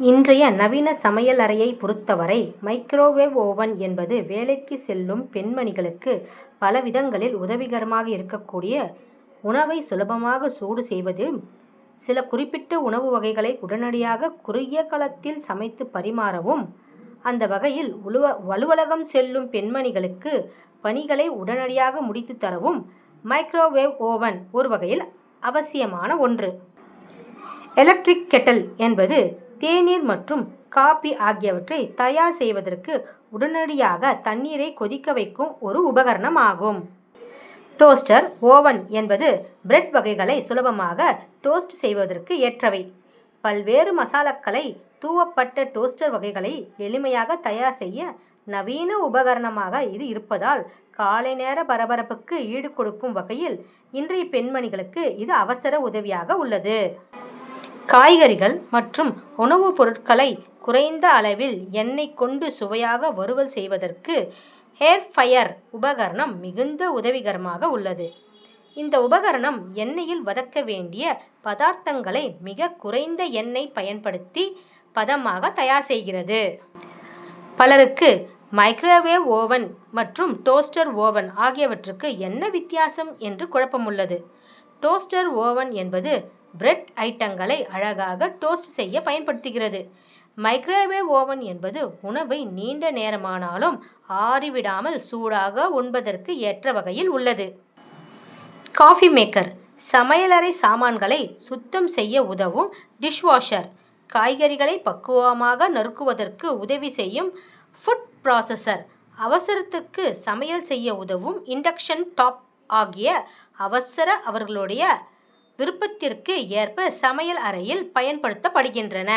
இன்றைய நவீன சமையலறையை பொறுத்தவரை மைக்ரோவேவ் ஓவன் என்பது வேலைக்கு செல்லும் பெண்மணிகளுக்கு பல விதங்களில் உதவிகரமாக இருக்கக்கூடிய உணவை சுலபமாக சூடு செய்வது சில குறிப்பிட்ட உணவு வகைகளை உடனடியாக குறுகிய காலத்தில் சமைத்து பரிமாறவும் அந்த வகையில் உலுவ அலுவலகம் செல்லும் பெண்மணிகளுக்கு பணிகளை உடனடியாக முடித்து தரவும் மைக்ரோவேவ் ஓவன் ஒரு வகையில் அவசியமான ஒன்று. எலக்ட்ரிக் கெட்டல் என்பது தேநீர் மற்றும் காபி ஆகியவற்றை தயார் செய்வதற்கு உடனடியாக தண்ணீரை கொதிக்க வைக்கும் ஒரு உபகரணம் ஆகும் டோஸ்டர் ஓவன் என்பது பிரெட் வகைகளை சுலபமாக டோஸ்ட் செய்வதற்கு ஏற்றவை. பல்வேறு மசாலாக்களை தூவப்பட்ட டோஸ்டர் வகைகளை எளிமையாக தயார் செய்ய நவீன உபகரணமாக இது இருப்பதால் காலை நேர பரபரப்புக்கு ஈடு கொடுக்கும் வகையில் இன்றைய பெண்மணிகளுக்கு இது அவசர உதவியாக உள்ளது. காய்கறிகள் மற்றும் உணவுப் பொருட்களை குறைந்த அளவில் எண்ணெய் கொண்டு சுவையாக வறுவல் செய்வதற்கு ஹேர் ஃபயர் உபகரணம் மிகுந்த உதவிகரமாக உள்ளது. இந்த உபகரணம் எண்ணெயில் வதக்க வேண்டிய பதார்த்தங்களை மிக குறைந்த எண்ணெய் பயன்படுத்தி பதமாக தயார் செய்கிறது. பலருக்கு மைக்ரோவேவ் ஓவன் மற்றும் டோஸ்டர் ஓவன் ஆகியவற்றுக்கு என்ன வித்தியாசம் என்று குழப்பம் உள்ளது. டோஸ்டர் ஓவன் என்பது பிரெட் ஐட்டங்களை அழகாக டோஸ்ட் செய்ய பயன்படுத்துகிறது. மைக்ரோவேவ் ஓவன் என்பது உணவை நீண்ட நேரமானாலும் ஆறிவிடாமல் சூடாக உண்பதற்கு ஏற்ற வகையில் உள்ளது. காஃபி மேக்கர் சமையலறை சாமான்களை சுத்தம் செய்ய உதவும் டிஷ்வாஷர் காய்கறிகளை பக்குவமாக நறுக்குவதற்கு உதவி செய்யும் ஃபுட் ப்ராசஸர் அவசரத்துக்கு சமையல் செய்ய உதவும் இண்டக்ஷன் டாப் ஆகிய அவசர அவர்களுடைய விருப்பத்திற்கு ஏற்ப சமையல் அறையில் பயன்படுத்தப்படுகின்றன.